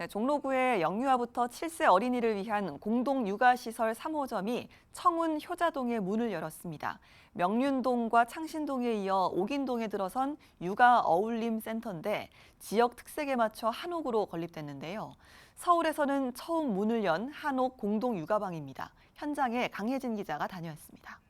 네, 종로구의 영유아부터 7세 어린이를 위한 공동 육아시설 3호점이 청운 효자동에 문을 열었습니다. 명륜동과 창신동에 이어 옥인동에 들어선 육아 어울림 센터인데 지역 특색에 맞춰 한옥으로 건립됐는데요. 서울에서는 처음 문을 연 한옥 공동 육아방입니다. 현장에 강혜진 기자가 다녀왔습니다.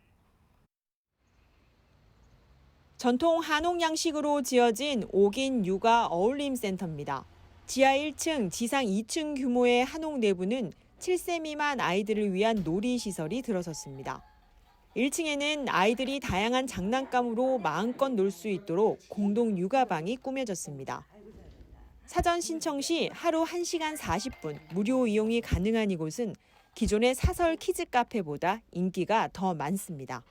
전통 한옥 양식으로 지어진 옥인 육아 어울림 센터입니다. 지하 1층, 지상 2층 규모의 한옥 내부는 7세 미만 아이들을 위한 놀이 시설이 들어섰습니다. 1층에는 아이들이 다양한 장난감으로 마음껏 놀 수 있도록 공동 육아방이 꾸며졌습니다. 사전 신청 시 하루 1시간 40분 무료 이용이 가능한 이곳은 기존의 사설 키즈 카페보다 인기가 더 많습니다.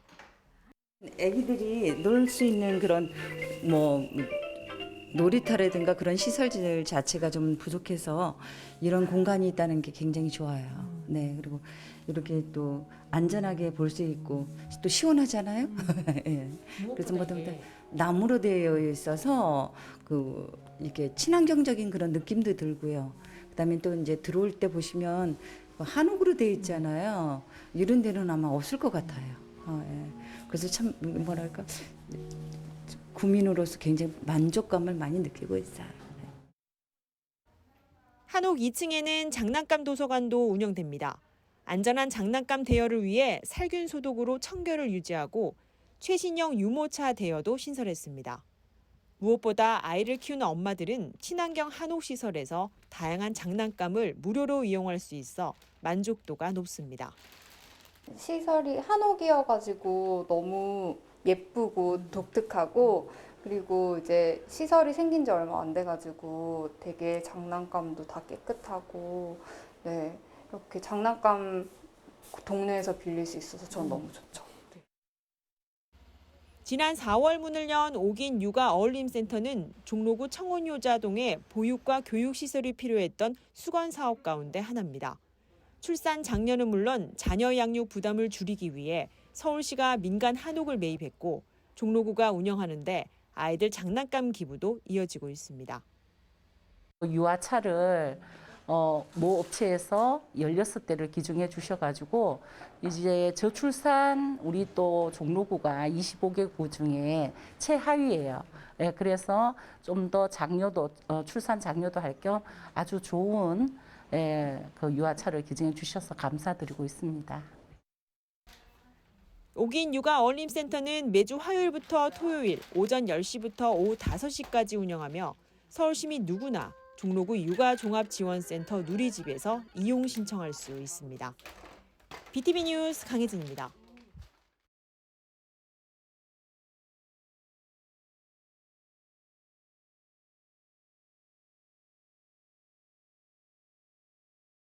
애기들이 놀 수 있는 그런 뭐 놀이터라든가 그런 시설들 자체가 좀 부족해서 이런 공간이 있다는 게 굉장히 좋아요. 네, 그리고 이렇게 또 안전하게 볼 수 있고 또 시원하잖아요. 예. 그래서 뭐든 나무로 되어 있어서 그 이렇게 친환경적인 그런 느낌도 들고요. 그다음에 또 이제 들어올 때 보시면 그 한옥으로 되어 있잖아요. 이런 데는 아마 없을 것 같아요. 어, 예. 그래서 참 뭐랄까 구민으로서 굉장히 만족감을 많이 느끼고 있어요. 네. 한옥 2층에는 장난감 도서관도 운영됩니다. 안전한 장난감 대여를 위해 살균 소독으로 청결을 유지하고 최신형 유모차 대여도 신설했습니다. 무엇보다 아이를 키우는 엄마들은 친환경 한옥 시설에서 다양한 장난감을 무료로 이용할 수 있어 만족도가 높습니다. 시설이 한옥이어가지고 너무 예쁘고 독특하고 그리고 이제 시설이 생긴 지 얼마 안 돼가지고 되게 장난감도 다 깨끗하고 네 이렇게 장난감 동네에서 빌릴 수 있어서 전 너무 좋죠. 네. 지난 4월 문을 연 옥인 육아 어울림센터는 종로구 청원효자동에 보육과 교육 시설이 필요했던 수건 사업 가운데 하나입니다. 출산 장려는 물론 자녀 양육 부담을 줄이기 위해 서울시가 민간 한옥을 매입했고 종로구가 운영하는데 아이들 장난감 기부도 이어지고 있습니다. 유아차를 어, 모 업체에서 16대를 기증해 주셔가지고 이제 저출산 우리 또 종로구가 25개구 중에 최하위예요. 예, 그래서 좀 더 장려도 어, 출산 장려도 할 겸 아주 좋은 예, 그 유아차를 기증해 주셔서 감사드리고 있습니다. 옥인 육아 어울림센터는 매주 화요일부터 토요일 오전 10시부터 오후 5시까지 운영하며 서울시민 누구나 종로구 육아종합지원센터 누리집에서 이용 신청할 수 있습니다. BTV 뉴스 강혜진입니다.